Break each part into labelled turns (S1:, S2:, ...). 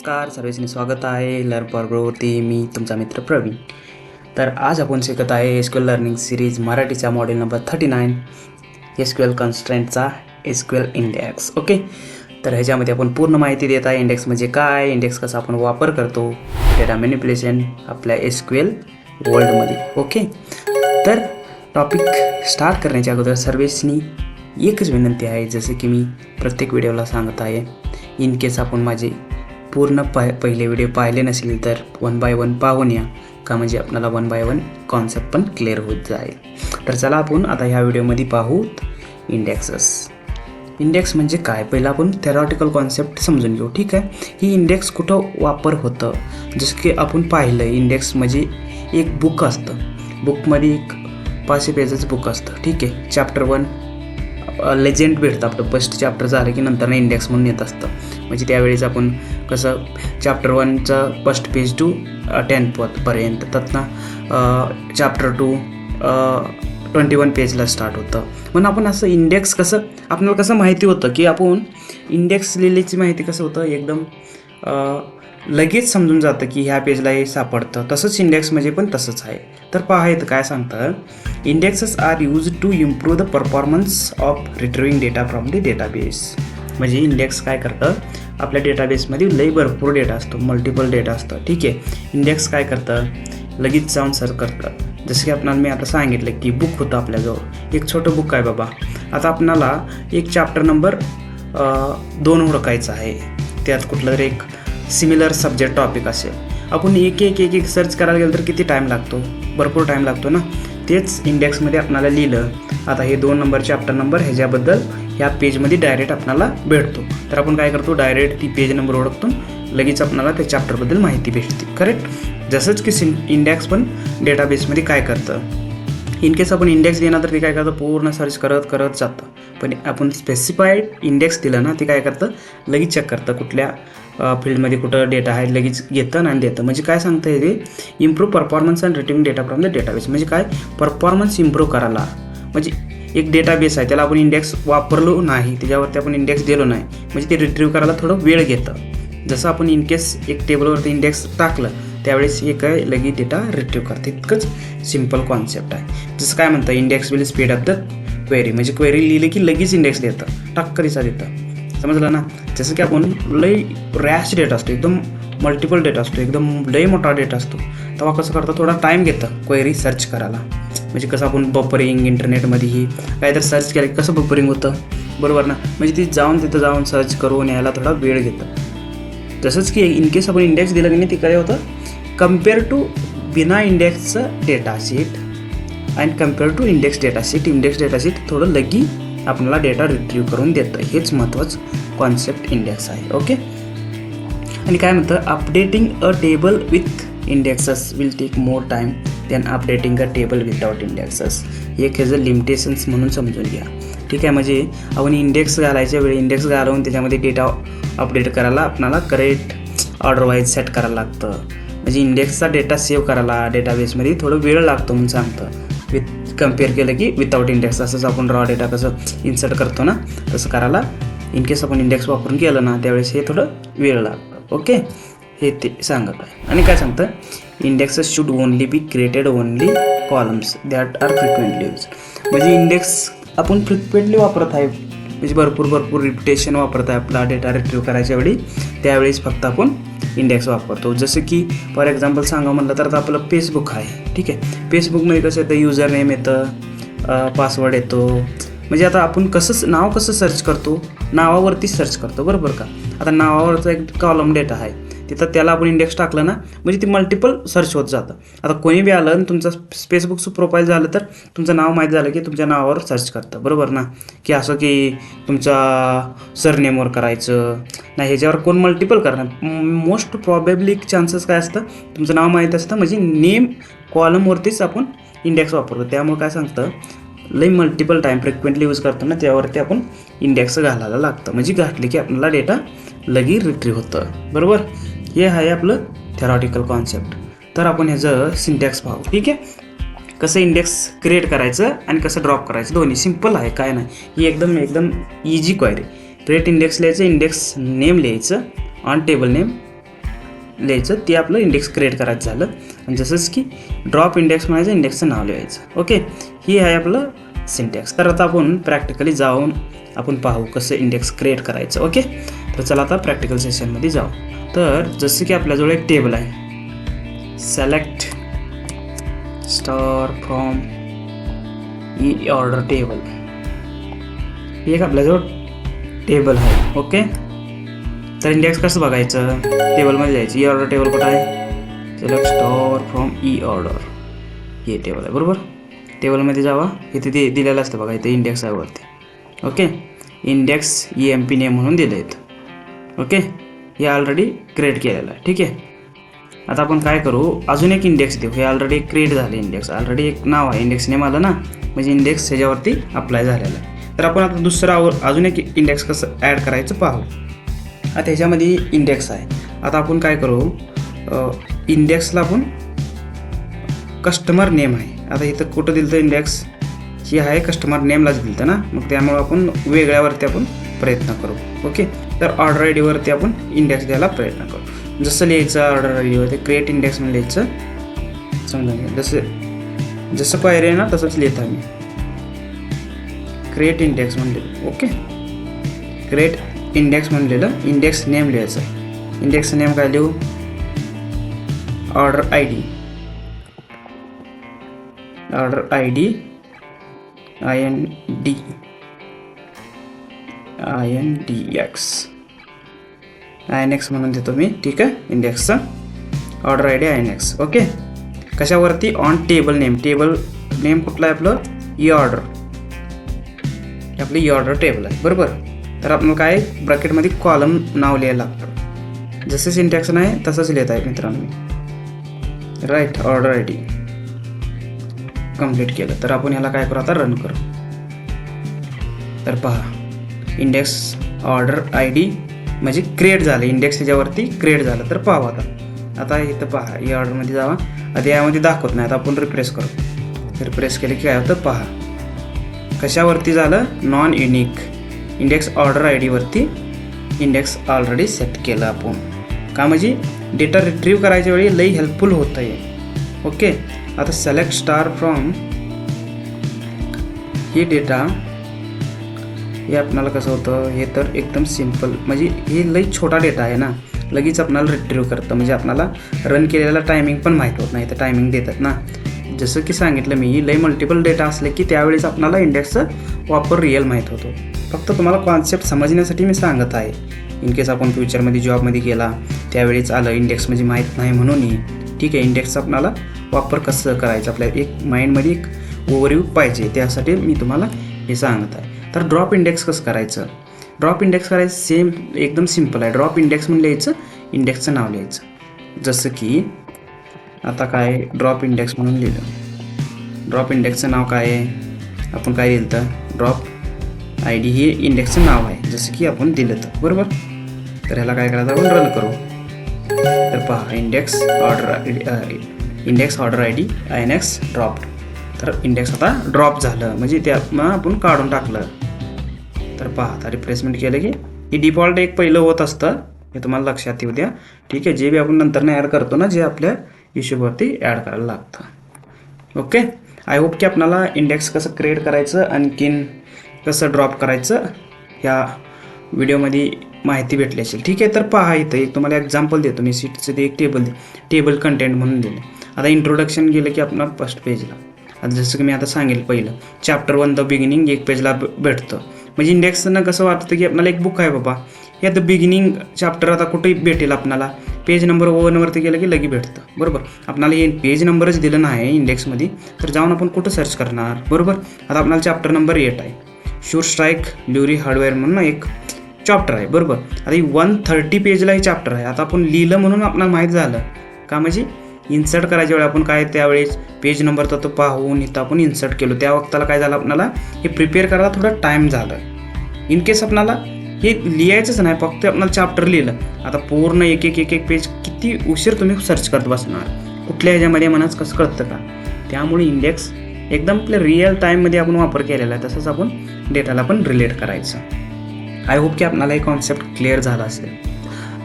S1: नमस्कार सर्वेसने स्वागत आहे. लर्न फॉर ग्रोवरती मी तुमचा मित्र प्रवीण. तर आज आपण शिकत आहे एसक्यूएल लर्निंग सिरीज मराठीचा model number thirty nine SQL कन्स्ट्रेंटचा SQL index okay तर ह्याच्यामध्ये आपण पूर्ण माहिती देत आहे. इंडेक्स म्हणजे काय? इंडेक्स कसा आपण वापर करतो? डेटा मॅन्युप्युलेशन आपल्या एसक्यूएल वर्ल्डमध्ये ओके तर टॉपिक स्टार्ट करण्याच्या अगोदर सर्वेसनी एकच विनंती आहे. जसं की मी प्रत्येक व्हिडिओला सांगत आहे इन केस आपण माझे पूर्ण पाय पहिले व्हिडिओ पाहिले नसेल तर वन बाय वन पाहून या. का म्हणजे आपल्याला वन बाय वन कॉन्सेप्ट पण क्लिअर होत जाईल. तर चला आपण आता ह्या व्हिडिओमध्ये पाहू इंडेक्सेस इंडेक्स म्हणजे काय? पहिलं आपण थेरॉटिकल कॉन्सेप्ट समजून घेऊ ठीक आहे? ही इंडेक्स कुठं वापर होतं? जसं की आपण पाहिलं इंडेक्स म्हणजे एक बुक असतं. बुकमध्ये एक पाचशे पेजेस बुक असतं ठीक आहे? चॅप्टर वन लेजेंड भेटतं आपलं. फर्स्ट चॅप्टर झालं की नंतर इंडेक्स म्हणून येत असतं. म्हणजे त्यावेळेस आपण कसं चॅप्टर वनचं फर्स्ट पेज टू टेन पर्यंत. त्यातनं चॅप्टर टू ट्वेंटी वन पेजला स्टार्ट होतं. म्हणून आपण असं इंडेक्स कसं आपल्याला कसं माहिती होतं की आपण इंडेक्स लिहिल्याची माहिती कसं होतं? एकदम लगेच समजून जातं की ह्या पेजला हे सापडतं. तसंच इंडेक्स म्हणजे पण तसंच आहे. तर पहा काय सांगतं? Indexes are use to improve the performance of retrieving data from the database म्हणजे इंडेक्स काय करतं? आपल्या डेटाबेसमध्ये लई भरपूर डेटा असतो मल्टिपल डेटा असतं. ठीक आहे? इंडेक्स काय करतं? लगेच जाऊन सर्च करतं. जसं की आपणाला मी आता सांगितलं की बुक होतं आपल्याजवळ. एक छोटं बुक आहे बाबा. आता आपणाला एक चॅप्टर नंबर दोन ओळखायचं आहे. त्यात कुठलं तरी एक सिमिलर सब्जेक्ट टॉपिक असेल. आपण एक एक एक एक सर्च करायला गेलं तर किती टाईम लागतो? भरपूर टाईम लागतो ना? तेच इंडेक्समध्ये आपणाला लिहिलं. आता हे दोन नंबर चॅप्टर नंबर ह्याच्याबद्दल ह्या पेजमध्ये डायरेक्ट आपणाला भेटतो. तर आपण काय करतो? डायरेक्ट ती पेज नंबर ओळखतो. लगेच आपणाला त्या चॅप्टरबद्दल माहिती भेटते. करेक्ट जसंच की सिन इंडेक्स पण डेटाबेसमध्ये काय करतं? इन केस आपण इंडेक्स देणार तर ते काय करतं? पूर्ण सर्च करत करत जातं. पण आपण स्पेसिफाईड इंडेक्स दिलं ना ते काय करतं? लगेच चेक करतं कुठल्या फील्डमध्ये कुठं डेटा आहे लगेच घेतं आणि देतं. म्हणजे काय सांगतं ते? Improve performance and rating data from the database म्हणजे काय? परफॉर्मन्स इम्प्रूव्ह करायला. म्हणजे एक डेटाबेस आहे. त्याला आपण इंडेक्स वापरलो नाही. त्याच्यावरती आपण इंडेक्स दिलो नाही. म्हणजे ते रिट्रीव्ह करायला थोडं वेळ घेतं. जसं आपण इनकेस एक टेबलवरती इंडेक्स टाकलं त्यावेळेस एक काय लगेच डेटा रिट्रीव्ह करते. इतकंच सिंपल कॉन्सेप्ट आहे. जसं काय म्हणतं index will speed up the query म्हणजे क्वेरी लिहिली की लगेच इंडेक्स देतं. टक्करीचा देतं. समजलं ना? जसं की आपण लई रॅश डेटा असतो एकदम मल्टिपल डेटा असतो एकदम लई मोठा डेटा असतो. तेव्हा कसं करतं थोडा टाईम घेतं क्वेरी सर्च करायला. म्हणजे कसं आपण बफरिंग इंटरनेटमध्येही काय तर सर्च केलं कसं बफरिंग होतं? बरोबर ना? म्हणजे ती जाऊन तिथं जाऊन सर्च करून यायला थोडा वेळ घेतं. तसंच की इन केस आपण इंडेक्स दिलं की नाही ते काय होतं? कंपेअर टू बिना इंडेक्सचं data sheet and compare to index data sheet index data sheet थोडं लगी आपल्याला डेटा रिट्रीव्ह करून देतं. हेच महत्त्वाचं कॉन्सेप्ट इंडेक्स आहे. ओके आणि काय म्हणतं? Updating a table with indexes will take more time than updating a table without indexes एक ह्याचं लिमिटेशन्स म्हणून समजून घ्या. ठीक आहे म्हणजे आपण इंडेक्स घालायच्या वेळी इंडेक्स घालवून त्याच्यामध्ये डेटा अपडेट करायला आपणाला करेक्ट ऑर्डर वाईज सेट करायला लागतं. म्हणजे इंडेक्सचा डेटा सेव्ह करायला डेटाबेसमध्ये थोडं वेळ लागतो म्हणून सांगतं. विथ कंपेअर केलं की विदाऊट इंडेक्स असंच आपण रॉ डेटा कसं इन्सर्ट करतो ना तसं करायला. इन केस आपण इंडेक्स वापरून केलं ना त्यावेळेस हे थोडं वेळ लागतं. ओके हे ते सांगत आहे. आणि काय सांगतं? Indexes should only be created only columns that are frequently use म्हणजे इंडेक्स आपण फ्रिक्वेंटली वापरत आहे. म्हणजे भरपूर भरपूर रिपिटेशन वापरत आहे. आपला डेटा रिट्रीव्ह करायच्या वेळी त्यावेळेस फक्त आपण इंडेक्स वापरतो. जसं की फॉर एक्झाम्पल सांगा म्हणलं तर आता आपलं फेसबुक आहे. ठीक आहे? फेसबुकमध्ये कसं येतं? युजर नेम येतं पासवर्ड येतो. म्हणजे आता आपण कसं नाव कसं सर्च करतो? नावावरती सर्च करतो. बरोबर का? आता नावावरचा एक कॉलम डेटा आहे. तिथं त्याला आपण इंडेक्स टाकलं ना म्हणजे ती मल्टिपल सर्च होत जातं. आता कोणी बी आलं आणि तुमचं फेसबुकचं प्रोफाईल झालं तर तुमचं नाव माहीत झालं की तुमच्या नावावर सर्च करतं. बरोबर ना? की असं की तुमचा सरनेमवर करायचं नाही ह्याच्यावर कोण मल्टिपल करणार? मोस्ट प्रॉबेबली चान्सेस काय असतं? तुमचं नाव माहीत असतं म्हणजे नेम कॉलमवरतीच आपण इंडेक्स वापरतो. त्यामुळे काय सांगतं? लई मल्टिपल टाईम फ्रिक्वेंटली यूज करतो ना त्यावरती आपण इंडेक्स घालायला लागतं. म्हणजे घातले की आपल्याला डेटा लगी रिट्रीव्ह होतं. बरोबर? हे आहे आपलं थेरॉटिकल कॉन्सेप्ट तर आपण ह्याचं सिंटॅक्स पाहू. ठीक आहे? कसं इंडेक्स क्रिएट करायचं आणि कसं ड्रॉप करायचं? दोन्ही सिंपल आहे काय नाही. ही एकदम एकदम इझी क्वायरी क्रिएट इंडेक्स लिहायचं इंडेक्स नेम लिहायचं ऑन टेबल नेम लिहायचं. ते आपलं इंडेक्स क्रिएट करायचं झालं. आणि जसंच की ड्रॉप इंडेक्स म्हणायचं इंडेक्सचं नाव लिहायचं. ओके ही आहे आपलं सिंटॅक्स तर आता आपण प्रॅक्टिकली जाऊन आपण पाहू कसं इंडेक्स क्रिएट करायचं. ओके तर चला आता प्रॅक्टिकल सेशनमध्ये जाऊ. तर जसं की आपल्याजवळ एक टेबल आहे. Select star from E order table ही एक आपल्याजवळ टेबल आहे ओके तर इंडेक्स कसं बघायचं? टेबलमध्ये जायचं. ई ऑर्डर टेबल कुठं आहे? Select star from E order हे टेबल आहे बरोबर? टेबलमध्ये जावा. इथे ते दिलेलं असतं बघा इथे इंडेक्स आहे वरती. Okay index E M P name म्हणून दिलं आहेत ओके हे ऑलरेडी क्रिएट केलेलं आहे. ठीक आहे? आता आपण काय करू? अजून एक इंडेक्स देऊ. हे ऑलरेडी क्रिएट झाले इंडेक्स ऑलरेडी एक नाव आहे. इंडेक्स नेम आलं ना म्हणजे इंडेक्स ह्याच्यावरती अप्लाय झालेलं आहे. तर आपण आता दुसरा अजून एक इंडेक्स कसं ॲड करायचं पाहू. आता ह्याच्यामध्ये इंडेक्स आहे. आता आपण काय करू? इंडेक्सला आपण कस्टमर नेम आहे. आता इथं कुठं दिलं तर इंडेक्स ही आहे कस्टमर नेमलाच दिलं ना. मग त्यामुळं आपण वेगळ्यावरती आपण प्रयत्न करू. ओके? तर ऑर्डर आय डीवरती आपण इंडेक्स द्यायला प्रयत्न करू. जसं लिहायचं ऑर्डर आय डीवरती क्रिएट इंडेक्स म्हणून लिहायचं. समजा जसं जसं पायरी आहे ना तसंच लिहित मी क्रिएट इंडेक्स म्हणले ओके? क्रिएट इंडेक्स म्हणलेलं इंडेक्स नेम लिहायचं. इंडेक्स नेम काय लिहू? Order I D order I D I N D I N D X I N X म्हणून देतो मी ठीक आहे? इंडेक्सचा order I D I N X okay कशावरती? On table name table name कुठलं आहे आपलं? ई ऑर्डर आपलं ई ऑर्डर टेबल आहे बरोबर? तर आपण काय? ब्रॅकेटमध्ये कॉलम नाव लिहायला लागतं. जसं सिंटॅक्स आहे तसंच लिहित आहे मित्रांनो. Right order I D complete केलं. तर आपण ह्याला काय करू? आता रन करू. तर पहा. इंडेक्स ऑर्डर आय डी म्हणजे क्रिएट झालं. इंडेक्स ह्याच्यावरती क्रिएट झालं. तर पाहा आता. आता इथं पहा. या ऑर्डरमध्ये जावा. आता यामध्ये दाखवत नाही. आता आपण रिप्रेस करू. रिप्रेस केलं की काय होतं? पहा. कशावरती झालं? Non unique index order I डीवरती index already set केलं आपण. का म्हणजे? डेटा रिट्रीव्ह करायच्या वेळी लई हेल्पफुल होतं आहे ओके आता सेलेक्ट स्टार फ्रॉम ही डेटा हे आपणाला कसं होतं हे तर एकदम सिंपल म्हणजे हे लई छोटा डेटा आहे ना लगेच आपणाला रिट्रीव्ह करतं. म्हणजे आपणाला रन केलेला टायमिंग पण माहीत होत नाही तर टायमिंग देतात ना. जसं की सांगितलं मी लई मल्टिपल डेटा असले की त्यावेळेस आपणाला इंडेक्सचा वापर रिअल माहीत होतो. फक्त तुम्हाला कॉन्सेप्ट समजण्यासाठी मी सांगत आहे. इन केस आपण फ्युचरमध्ये जॉबमध्ये गेला त्यावेळेस आलं इंडेक्स म्हणजे माहीत नाही म्हणूनही ठीक आहे इंडेक्सचा आपणाला वापर कसं करायचं? आपल्या एक माइंडमध्ये एक ओव्हरव्ह्यू पाहिजे. त्यासाठी मी तुम्हाला हे सांगत आहे. तर ड्रॉप इंडेक्स कसं करायचं? ड्रॉप इंडेक्स करायचं सेम एकदम सिंपल आहे. ड्रॉप इंडेक्स म्हणून लिहायचं इंडेक्सचं नाव लिहायचं. जसं की आता काय ड्रॉप इंडेक्स म्हणून लिहिलं. ड्रॉप इंडेक्सचं नाव काय आहे? आपण काय लिहिलं तर? ड्रॉप आय डी हे इंडेक्सचं नाव आहे जसं की आपण दिलं तर. बरोबर? तर ह्याला काय करायचं? आपण रन करू. तर पहा index order index order I D I N X drop तर इंडेक्स आता ड्रॉप झालं. म्हणजे त्या मग आपण काढून टाकलं. तर पहा आता रिप्लेसमेंट केलं की हे डिफॉल्ट एक पहिलं होत असतं. हे तुम्हाला लक्षात येऊ द्या. ठीक आहे जे बी आपण नंतरनं ॲड करतो ना जे आपल्या इश्यूवरती ॲड करायला लागतं. ओके आय होप की आपणाला इंडेक्स कसं क्रिएट करायचं आणखीन कसं ड्रॉप करायचं ह्या व्हिडिओमध्ये माहिती भेटली असेल. ठीक आहे तर पहा इथं एक तुम्हाला एक्झाम्पल देतो. मी सीटचं ते एक टेबल टेबल कंटेंट म्हणून दिले. आता इंट्रोडक्शन गेलं की आपण फर्स्ट पेजला आता जसं की मी आता सांगेल पहिलं. चॅप्टर वन द बिगिनिंग एक पेजला भेटतं. म्हणजे इंडेक्सनं कसं वाटतं की आपल्याला एक बुक आहे बाबा. या द बिगिनिंग चॅप्टर आता कुठेही भेटेल आपल्याला. पेज नंबर वनवरती गेलं की लगी भेटतं. बरोबर? आपल्याला हे पेज नंबरच दिलं नाही इंडेक्समध्ये तर जाऊन आपण कुठं सर्च करणार? बरोबर? आता आपल्याला चॅप्टर नंबर एट आहे. शूर स्ट्राईक ल्युरी हार्डवेअर म्हणून एक चॅप्टर आहे. बरोबर? आता ही वन थर्टी पेजला हे चॅप्टर आहे. आता आपण लिहिलं म्हणून आपल्याला माहीत झालं. का म्हणजे? इन्सर्ट करायच्या वेळी आपण काय त्यावेळेस पेज नंबर तर तो पाहून इथं आपण इन्सर्ट केलो. त्या वक्ताला काय झालं आपणाला? हे प्रिपेअर करायला थोडा टाईम झालं. इन केस आपणाला हे लिहायचंच नाही फक्त आपणाला चॅप्टर लिहिलं. आता पूर्ण एक एक एक एक पेज किती उशीर तुम्ही सर्च करत बसणार? कुठल्या ह्याच्यामध्ये मनाच कसं कळतं का? त्यामुळे इंडेक्स एकदम आपल्या रिअल टाईममध्ये आपण वापर केलेला आहे तसंच आपण डेटाला पण रिलेट करायचं. आय होप की आपणाला हे कॉन्सेप्ट क्लिअर झाला असेल.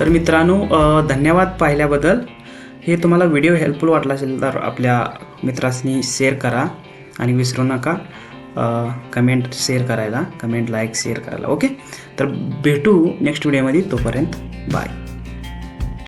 S1: तर मित्रांनो धन्यवाद पाहिल्याबद्दल. हे तुम्हाला व्हिडिओ हेल्पफुल वाटला असेल तर आपल्या मित्रांनी शेअर करा आणि विसरू नका कमेंट शेअर करायला कमेंट लाईक शेअर करायला ओके तर भेटू नेक्स्ट व्हिडिओमध्ये तोपर्यंत बाय